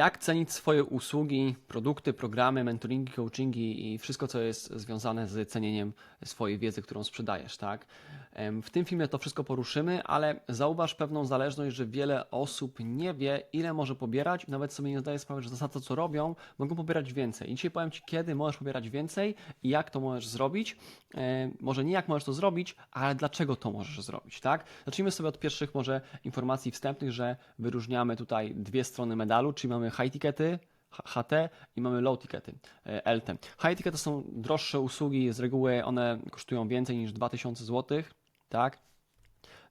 Jak cenić swoje usługi, produkty, programy, mentoringi, coachingi i wszystko, co jest związane z cenieniem swojej wiedzy, którą sprzedajesz, tak? W tym filmie to wszystko poruszymy, ale zauważ pewną zależność, że wiele osób nie wie, ile może pobierać, nawet sobie nie zdaje sprawy, że za to, co robią, mogą pobierać więcej. I dzisiaj powiem Ci, kiedy możesz pobierać więcej i jak to możesz zrobić. Może nie jak możesz to zrobić, ale dlaczego to możesz zrobić, tak? Zacznijmy sobie od pierwszych może informacji wstępnych, że wyróżniamy tutaj dwie strony medalu, czyli mamy high tickety, HT i mamy low tickety, e, LT. High tickety to są droższe usługi, z reguły one kosztują więcej niż 2000 zł, tak?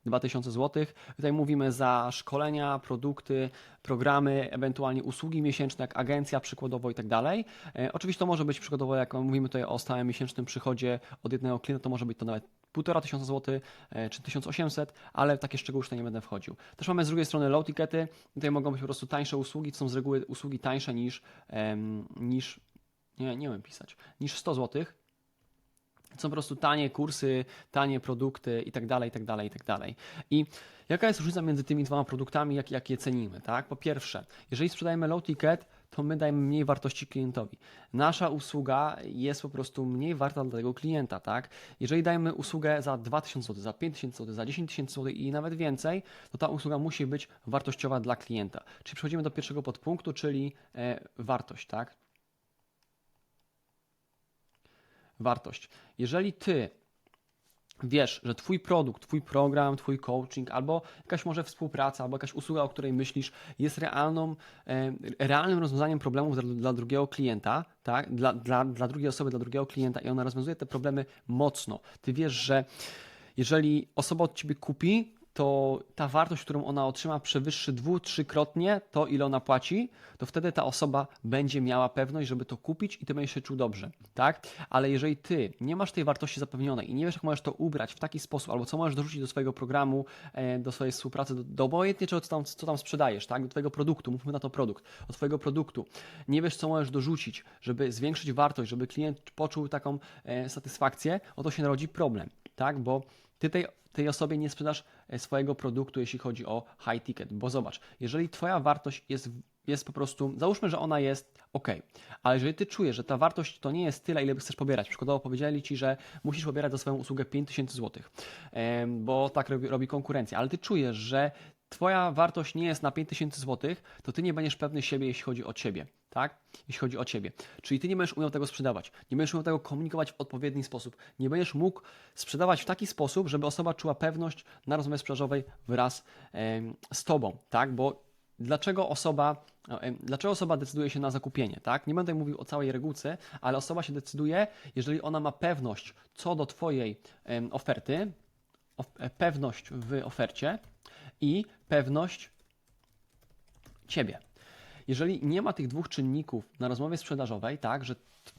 2000 zł. Tutaj mówimy za szkolenia, produkty, programy, ewentualnie usługi miesięczne, jak agencja przykładowo i tak dalej. E, Oczywiście to może być przykładowo, jak mówimy tutaj o stałym miesięcznym przychodzie od jednego klienta, to może być to nawet 1,5 tysiąca złotych e, czy 1800, ale w takie szczegóły już tutaj nie będę wchodził. Też mamy z drugiej strony low tickety. Tutaj mogą być po prostu tańsze usługi, to są z reguły usługi tańsze niż, niż nie, nie pisać, niż 100 złotych są po prostu tanie kursy, tanie produkty i tak dalej, i tak dalej, i tak dalej. I jaka jest różnica między tymi dwoma produktami, jak, jak je cenimy, tak? Po pierwsze, jeżeli sprzedajemy low ticket, to my dajemy mniej wartości klientowi. Nasza usługa jest po prostu mniej warta dla tego klienta, tak? Jeżeli dajemy usługę za 2000 zł, za 5000 zł, za 10 tysięcy zł i nawet więcej, to ta usługa musi być wartościowa dla klienta. Czyli przechodzimy do pierwszego podpunktu, czyli e, wartość, tak? Wartość. Jeżeli ty wiesz, że twój produkt, twój program, twój coaching, albo jakaś może współpraca, albo jakaś usługa, o której myślisz, jest realną, e, realnym rozwiązaniem problemów dla, dla drugiego klienta, tak? Dla, dla, dla drugiej osoby, dla drugiego klienta i ona rozwiązuje te problemy mocno. Ty wiesz, że jeżeli osoba od ciebie kupi, to ta wartość, którą ona otrzyma, przewyższy dwu, trzykrotnie to, ile ona płaci, to wtedy ta osoba będzie miała pewność, żeby to kupić i ty będziesz się czuł dobrze, tak? Ale jeżeli ty nie masz tej wartości zapewnionej i nie wiesz, jak możesz to ubrać w taki sposób, albo co możesz dorzucić do swojego programu, e, do swojej współpracy, do, do obojętnie czego co tam, co tam sprzedajesz, tak? Do twojego produktu, mówmy na to produkt, od twojego produktu, nie wiesz, co możesz dorzucić, żeby zwiększyć wartość, żeby klient poczuł taką e, satysfakcję, oto się narodzi problem, tak? Bo ty tej, tej osobie nie sprzedasz e, swojego produktu, jeśli chodzi o high ticket. Bo zobacz, jeżeli Twoja wartość jest, jest po prostu, załóżmy, że ona jest ok, ale jeżeli Ty czujesz, że ta wartość to nie jest tyle, ile chcesz pobierać, przykładowo powiedzieli Ci, że musisz pobierać za swoją usługę 5000 zł, bo tak robi, robi konkurencja, ale Ty czujesz, że Twoja wartość nie jest na 5000 zł, to Ty nie będziesz pewny siebie, jeśli chodzi o Ciebie, tak? Jeśli chodzi o Ciebie. Czyli Ty nie będziesz umiał tego sprzedawać, nie będziesz umiał tego komunikować w odpowiedni sposób, nie będziesz mógł sprzedawać w taki sposób, żeby osoba czuła pewność na rozmowie sprzedażowej wraz z Tobą, tak? Bo dlaczego osoba, dlaczego osoba decyduje się na zakupienie, tak? Nie będę mówił o całej regułce, ale osoba się decyduje, jeżeli ona ma pewność co do Twojej oferty, of- e, pewność w ofercie i pewność Ciebie. Jeżeli nie ma tych dwóch czynników na rozmowie sprzedażowej, tak, że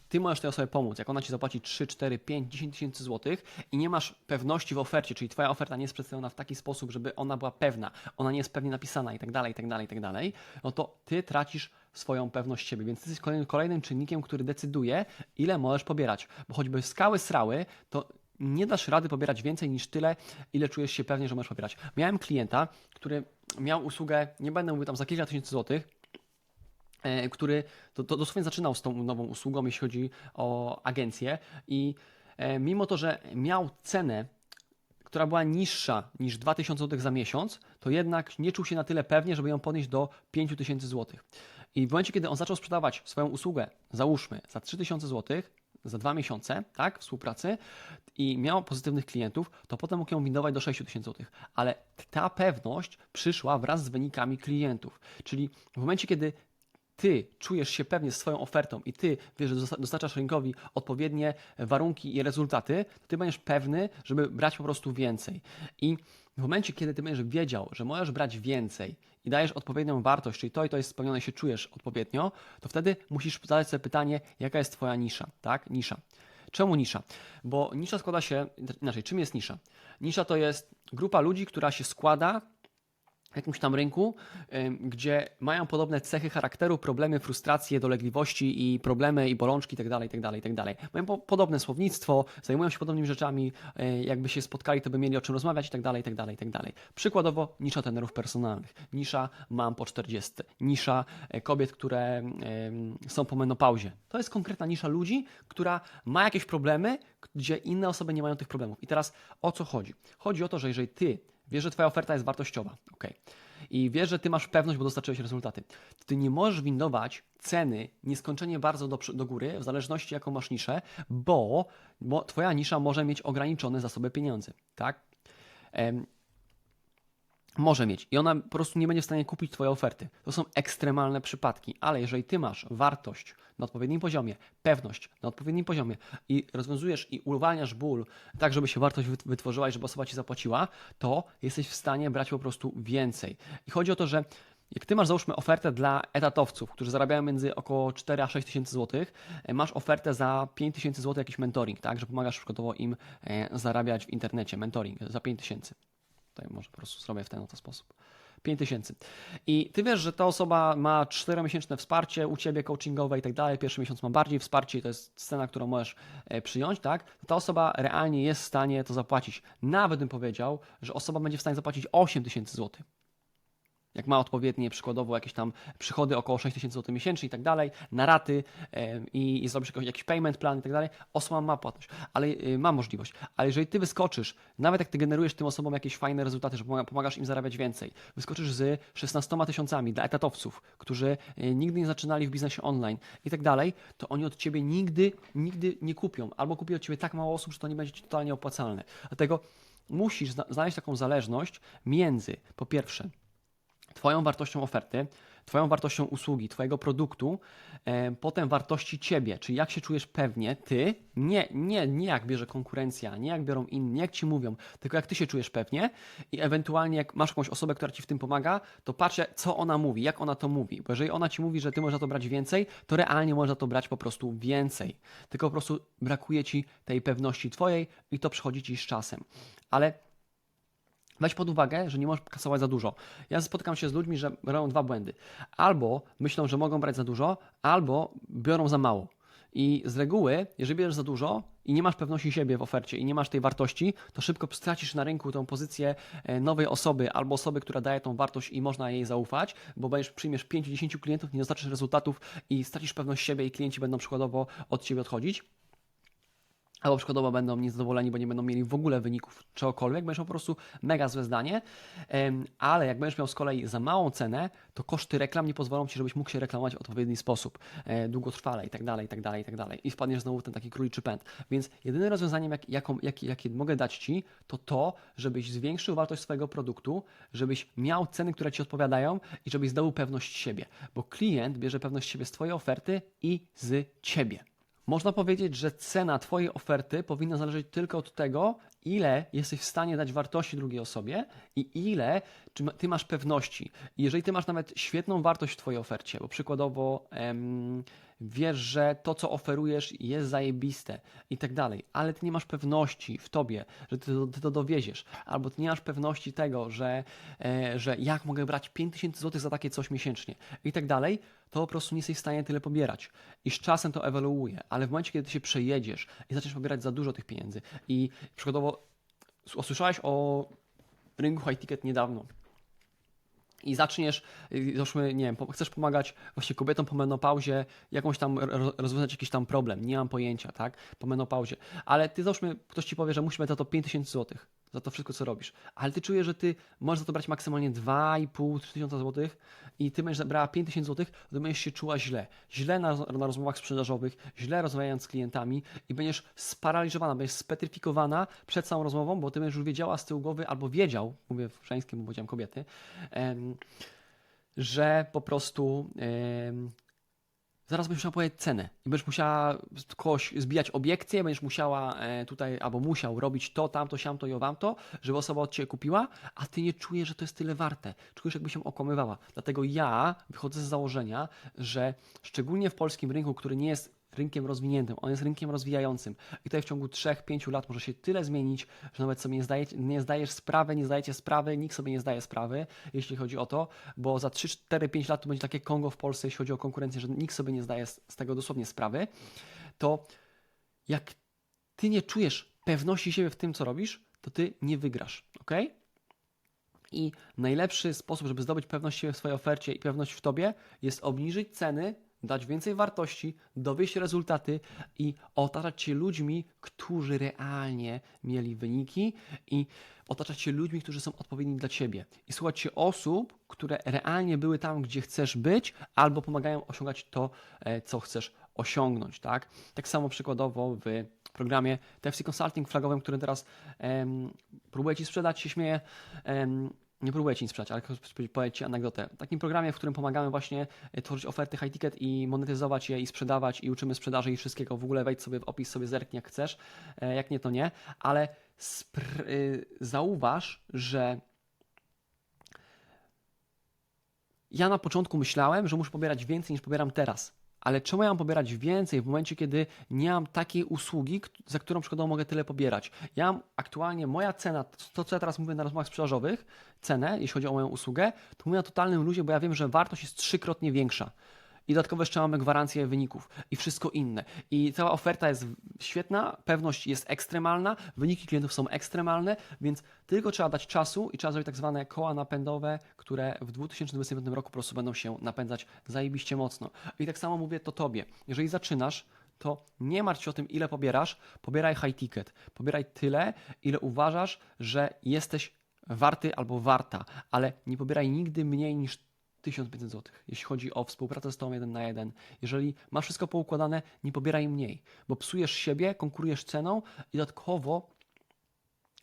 ty możesz tej osobie pomóc, jak ona ci zapłaci 3, 4, 5, 10 tysięcy złotych i nie masz pewności w ofercie, czyli twoja oferta nie jest przedstawiona w taki sposób, żeby ona była pewna, ona nie jest pewnie napisana i tak dalej, i tak dalej, i tak dalej, no to ty tracisz swoją pewność siebie, więc ty jesteś kolejnym, kolejnym czynnikiem, który decyduje, ile możesz pobierać, bo choćby skały srały, to nie dasz rady pobierać więcej niż tyle, ile czujesz się pewnie, że możesz pobierać. Miałem klienta, który miał usługę, nie będę mówił tam za kilka tysięcy złotych, e, który to, to dosłownie zaczynał z tą nową usługą, jeśli chodzi o agencję i e, mimo to, że miał cenę, która była niższa niż 2000 zł za miesiąc, to jednak nie czuł się na tyle pewnie, żeby ją podnieść do 5000 zł. I w momencie, kiedy on zaczął sprzedawać swoją usługę, załóżmy, za 3000 zł, za dwa miesiące, tak, współpracy i miał pozytywnych klientów, to potem mógł ją windować do 6000 zł. Ale ta pewność przyszła wraz z wynikami klientów. Czyli w momencie, kiedy ty czujesz się pewnie swoją ofertą i ty wiesz, że dosta- dostarczasz rynkowi odpowiednie warunki i rezultaty, to ty będziesz pewny, żeby brać po prostu więcej. I w momencie, kiedy ty będziesz wiedział, że możesz brać więcej i dajesz odpowiednią wartość, czyli to i to jest spełnione, się czujesz odpowiednio, to wtedy musisz zadać sobie pytanie, jaka jest twoja nisza, tak? Nisza. Czemu nisza? Bo nisza składa się, inaczej, czym jest nisza? Nisza to jest grupa ludzi, która się składa jakimś tam rynku, gdzie mają podobne cechy charakteru, problemy, frustracje, dolegliwości i problemy i bolączki itd., itd., itd. Mają po, podobne słownictwo, zajmują się podobnymi rzeczami, y, jakby się spotkali, to by mieli o czym rozmawiać itd., itd., itd. Przykładowo nisza trenerów personalnych, nisza mam po 40, nisza e, kobiet, które są po menopauzie. To jest konkretna nisza ludzi, która ma jakieś problemy, gdzie inne osoby nie mają tych problemów. I teraz o co chodzi? Chodzi o to, że jeżeli ty wiesz, że twoja oferta jest wartościowa, ok, i wiesz, że ty masz pewność, bo dostarczyłeś rezultaty, ty nie możesz windować ceny nieskończenie bardzo do, do góry, w zależności jaką masz niszę, bo, bo twoja nisza może mieć ograniczone zasoby pieniędzy, tak? Może mieć i ona po prostu nie będzie w stanie kupić Twojej oferty. To są ekstremalne przypadki, ale jeżeli Ty masz wartość na odpowiednim poziomie, pewność na odpowiednim poziomie i rozwiązujesz i uwalniasz ból tak, żeby się wartość wytworzyła i żeby osoba Ci zapłaciła, to jesteś w stanie brać po prostu więcej. I chodzi o to, że jak ty masz załóżmy ofertę dla etatowców, którzy zarabiają między około 4 a 6 tysięcy złotych, e, masz ofertę za 5 tysięcy złotych jakiś mentoring, tak, że pomagasz przykładowo im e, zarabiać w internecie, mentoring za 5 tysięcy. Tutaj może po prostu zrobię w ten oto sposób. 5000. I ty wiesz, że ta osoba ma 4-miesięczne wsparcie u ciebie coachingowe i tak dalej. Pierwszy miesiąc ma bardziej wsparcie, to jest scena, którą możesz e, przyjąć, tak? Ta osoba realnie jest w stanie to zapłacić. Nawet bym powiedział, że osoba będzie w stanie zapłacić 8000 zł jak ma odpowiednie przykładowo jakieś tam przychody około 6 tysięcy złotych miesięcznie i tak dalej, na raty i, i zrobisz jakiś, jakiś payment plan i tak dalej, osoba ma płatność, ale y, ma możliwość. Ale jeżeli ty wyskoczysz, nawet jak ty generujesz tym osobom jakieś fajne rezultaty, że pomagasz im zarabiać więcej, wyskoczysz z 16 tysiącami dla etatowców, którzy y, nigdy nie zaczynali w biznesie online i tak dalej, to oni od ciebie nigdy, nigdy nie kupią, albo kupi od ciebie tak mało osób, że to nie będzie ci totalnie opłacalne. Dlatego musisz znaleźć taką zależność między, po pierwsze, Twoją wartością oferty, Twoją wartością usługi, Twojego produktu, e, potem wartości Ciebie, czyli jak się czujesz pewnie, Ty, nie, nie, nie jak bierze konkurencja, nie jak biorą inni, nie jak Ci mówią, tylko jak Ty się czujesz pewnie i ewentualnie jak masz jakąś osobę, która Ci w tym pomaga, to patrzę, co ona mówi, jak ona to mówi, bo jeżeli ona Ci mówi, że Ty możesz to brać więcej, to realnie można to brać po prostu więcej, tylko po prostu brakuje Ci tej pewności Twojej i to przychodzi Ci z czasem, ale Weź pod uwagę, że nie możesz kasować za dużo. Ja spotykam się z ludźmi, że robią dwa błędy. Albo myślą, że mogą brać za dużo, albo biorą za mało. I z reguły, jeżeli bierzesz za dużo i nie masz pewności siebie w ofercie i nie masz tej wartości, to szybko stracisz na rynku tą pozycję e, nowej osoby albo osoby, która daje tą wartość i można jej zaufać, bo będziesz, przyjmiesz 5-10 klientów, nie dostarczysz rezultatów i stracisz pewność siebie i klienci będą przykładowo od ciebie odchodzić albo przykładowo będą niezadowoleni, bo nie będą mieli w ogóle wyników czegokolwiek, będziesz po prostu mega złe zdanie, ale jak będziesz miał z kolei za małą cenę, to koszty reklam nie pozwolą Ci, żebyś mógł się reklamować w odpowiedni sposób, e, długotrwale i tak dalej, i tak dalej, i tak dalej. I wpadniesz znowu w ten taki króliczy pęd. Więc jedynym rozwiązaniem, jak, jaką, jak, jakie mogę dać Ci, to to, żebyś zwiększył wartość swojego produktu, żebyś miał ceny, które Ci odpowiadają i żebyś zdobył pewność siebie, bo klient bierze pewność siebie z Twojej oferty i z Ciebie. Można powiedzieć, że cena Twojej oferty powinna zależeć tylko od tego, ile jesteś w stanie dać wartości drugiej osobie i ile Ty masz pewności. Jeżeli Ty masz nawet świetną wartość w Twojej ofercie, bo przykładowo em, wiesz, że to, co oferujesz, jest zajebiste i tak dalej, ale Ty nie masz pewności w Tobie, że Ty to, ty to dowieziesz, albo Ty nie masz pewności tego, że, e, że jak mogę brać 5000 zł za takie coś miesięcznie i tak dalej, to po prostu nie jesteś w stanie tyle pobierać. I z czasem to ewoluuje, ale w momencie, kiedy ty się przejedziesz i zaczniesz pobierać za dużo tych pieniędzy i przykładowo usłyszałeś o rynku high ticket niedawno, i zaczniesz, załóżmy, nie wiem, chcesz pomagać właśnie kobietom po menopauzie, jakąś tam rozwiązać jakiś tam problem, nie mam pojęcia, tak, po menopauzie, ale ty załóżmy, ktoś ci powie, że musimy za to 5000 złotych, za to wszystko, co robisz. Ale ty czujesz, że ty możesz za to brać maksymalnie 2,5-3 tysiąca złotych i ty będziesz brała 5 tysięcy złotych, to będziesz się czuła źle. Źle na, na rozmowach sprzedażowych, źle rozmawiając z klientami i będziesz sparaliżowana, będziesz spetryfikowana przed całą rozmową, bo ty będziesz już wiedziała z tyłu głowy, albo wiedział, mówię w żeńskim, bo powiedziałem kobiety, em, że po prostu em, zaraz będziesz musiała powiedzieć cenę i będziesz musiała kogoś zbijać obiekcje, będziesz musiała e, tutaj albo musiał robić to, tamto, siamto i owamto, żeby osoba od Ciebie kupiła, a Ty nie czujesz, że to jest tyle warte. Czujesz, jakby się okłamywała. Dlatego ja wychodzę z założenia, że szczególnie w polskim rynku, który nie jest rynkiem rozwiniętym, on jest rynkiem rozwijającym. I tutaj w ciągu 3-5 lat może się tyle zmienić, że nawet sobie nie, zdaje, nie zdajesz sprawy, nie zdajecie sprawy, nikt sobie nie zdaje sprawy, jeśli chodzi o to, bo za 3-4-5 lat to będzie takie Kongo w Polsce, jeśli chodzi o konkurencję, że nikt sobie nie zdaje z tego dosłownie sprawy, to jak ty nie czujesz pewności siebie w tym, co robisz, to ty nie wygrasz, ok? I najlepszy sposób, żeby zdobyć pewność siebie w swojej ofercie i pewność w tobie, jest obniżyć ceny, dać więcej wartości, dowieść rezultaty i otaczać się ludźmi, którzy realnie mieli wyniki i otaczać się ludźmi, którzy są odpowiedni dla ciebie. I słuchać się osób, które realnie były tam, gdzie chcesz być, albo pomagają osiągać to, e, co chcesz osiągnąć. Tak, tak samo przykładowo w programie TFC Consulting flagowym, który teraz em, próbuję Ci sprzedać, się śmieję. Em, nie próbuję Ci nic sprzedać, ale powiem Ci anegdotę. W takim programie, w którym pomagamy właśnie e, tworzyć oferty high ticket i monetyzować je i sprzedawać i uczymy sprzedaży i wszystkiego. W ogóle wejdź sobie w opis, sobie zerknij jak chcesz, e, jak nie to nie, ale y, zauważ, że ja na początku myślałem, że muszę pobierać więcej niż pobieram teraz. Ale czemu ja mam pobierać więcej w momencie, kiedy nie mam takiej usługi, za którą przykładowo mogę tyle pobierać? Ja mam aktualnie, moja cena, to co ja teraz mówię na rozmowach sprzedażowych, cenę, jeśli chodzi o moją usługę, to mówię na totalnym luzie, bo ja wiem, że wartość jest trzykrotnie większa i dodatkowo jeszcze mamy gwarancję wyników i wszystko inne. I cała oferta jest świetna, pewność jest ekstremalna, wyniki klientów są ekstremalne, więc tylko trzeba dać czasu i trzeba zrobić tak zwane koła napędowe, które w 2025 roku po prostu będą się napędzać zajebiście mocno. I tak samo mówię to Tobie. Jeżeli zaczynasz, to nie martw się o tym, ile pobierasz, pobieraj high ticket. Pobieraj tyle, ile uważasz, że jesteś warty albo warta, ale nie pobieraj nigdy mniej niż 1500 zł. Jeśli chodzi o współpracę z tą jeden na jeden, jeżeli masz wszystko poukładane, nie pobieraj mniej, bo psujesz siebie, konkurujesz ceną i dodatkowo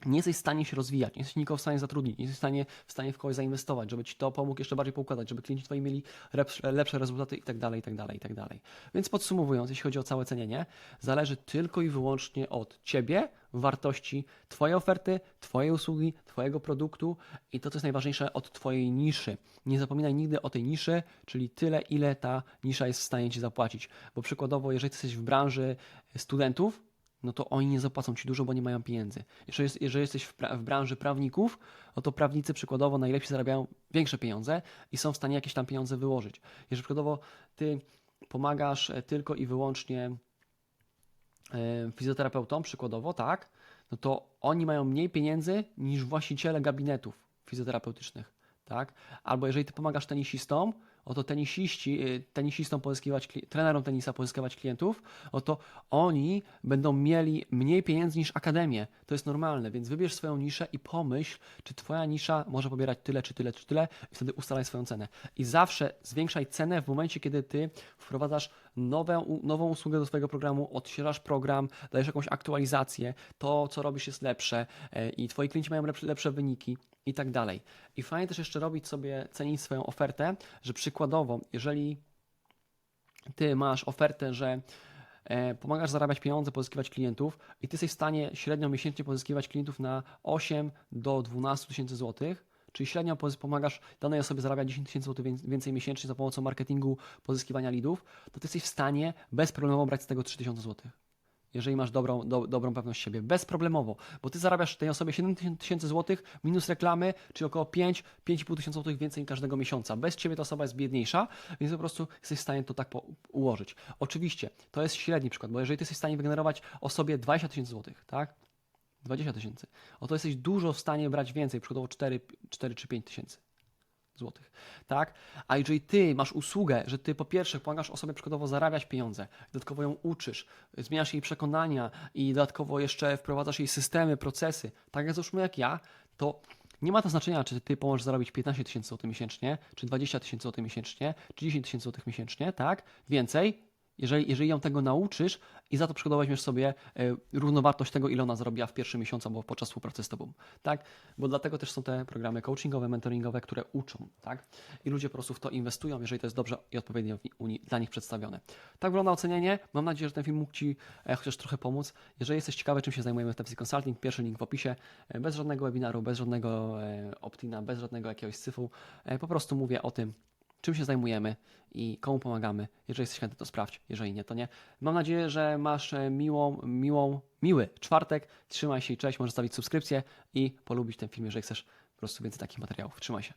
nie jesteś w stanie się rozwijać, nie jesteś nikogo w stanie zatrudnić, nie jesteś w stanie, w stanie w kogoś zainwestować, żeby ci to pomógł jeszcze bardziej poukładać, żeby klienci twoi mieli lepsze, lepsze rezultaty i tak dalej, i tak dalej, i tak dalej. Więc podsumowując, jeśli chodzi o całe cenienie, zależy tylko i wyłącznie od ciebie, wartości twojej oferty, twojej usługi, twojego produktu i to, co jest najważniejsze, od twojej niszy. Nie zapominaj nigdy o tej niszy, czyli tyle, ile ta nisza jest w stanie ci zapłacić. Bo przykładowo, jeżeli jesteś w branży studentów, no to oni nie zapłacą ci dużo, bo nie mają pieniędzy. Jeżeli, jeżeli jesteś w, w, branży prawników, no to prawnicy przykładowo najlepiej zarabiają większe pieniądze i są w stanie jakieś tam pieniądze wyłożyć. Jeżeli przykładowo ty pomagasz e, tylko i wyłącznie e, fizjoterapeutom, przykładowo, tak, no to oni mają mniej pieniędzy niż właściciele gabinetów fizjoterapeutycznych, tak? Albo jeżeli ty pomagasz tenisistom, oto tenisiści, y, tenisistom pozyskiwać, trenerom tenisa pozyskiwać klientów, oto oni będą mieli mniej pieniędzy niż akademie. To jest normalne, więc wybierz swoją niszę i pomyśl, czy twoja nisza może pobierać tyle, czy tyle, czy tyle i wtedy ustalaj swoją cenę. I zawsze zwiększaj cenę w momencie, kiedy ty wprowadzasz nowe, nową usługę do swojego programu, odświeżasz program, dajesz jakąś aktualizację, to co robisz jest lepsze e, i twoi klienci mają lepsze, lepsze wyniki i tak dalej. I fajnie też jeszcze robić sobie, cenić swoją ofertę, że przykładowo, jeżeli ty masz ofertę, że e, pomagasz zarabiać pieniądze, pozyskiwać klientów i ty jesteś w stanie średnio miesięcznie pozyskiwać klientów na 8 do 12 tysięcy złotych, czyli średnio pomagasz danej osobie zarabiać 10 tysięcy złotych więcej miesięcznie za pomocą marketingu, pozyskiwania lidów, to ty jesteś w stanie bezproblemowo brać z tego 3000 złotych jeżeli masz dobrą, do, dobrą pewność siebie. Bezproblemowo, bo ty zarabiasz tej osobie 7 tysięcy złotych minus reklamy, czyli około 5-5,5 tysiąca złotych więcej każdego miesiąca. Bez ciebie ta osoba jest biedniejsza, więc po prostu jesteś w stanie to tak ułożyć. Oczywiście, to jest średni przykład, bo jeżeli ty jesteś w stanie wygenerować osobie 20 tysięcy złotych, tak? 20 tysięcy, oto jesteś dużo w stanie brać więcej, przykładowo 4, 4 czy 5 tysięcy złotych, tak? A jeżeli ty masz usługę, że ty po pierwsze pomagasz osobie przykładowo zarabiać pieniądze, dodatkowo ją uczysz, zmieniasz jej przekonania i dodatkowo jeszcze wprowadzasz jej systemy, procesy, tak jak załóżmy jak ja, to nie ma to znaczenia, czy ty pomożesz zarobić 15 tysięcy złotych miesięcznie, czy 20 tysięcy złotych miesięcznie, czy 10 tysięcy złotych miesięcznie, tak? Więcej, jeżeli, jeżeli ją tego nauczysz i za to weźmiesz sobie e, równowartość tego, ile ona zarobiła w pierwszym miesiącu albo podczas współpracy z Tobą, tak? Bo dlatego też są te programy coachingowe, mentoringowe, które uczą, tak? I ludzie po prostu w to inwestują, jeżeli to jest dobrze i odpowiednio dla nich przedstawione. Tak wygląda ocenienie. Mam nadzieję, że ten film mógł Ci e, chociaż trochę pomóc. Jeżeli jesteś ciekawy, czym się zajmujemy w TFC Consulting, pierwszy link w opisie. E, bez żadnego webinaru, bez żadnego optina, bez żadnego jakiegoś cyfru. Po prostu mówię o tym, czym się zajmujemy i komu pomagamy. Jeżeli jesteś chętny, to sprawdź. Jeżeli nie, to nie. Mam nadzieję, że masz e, miłą, miłą, miły czwartek. Trzymaj się i cześć. Możesz stawić subskrypcję i polubić ten film, jeżeli chcesz po prostu więcej takich materiałów. Trzymaj się.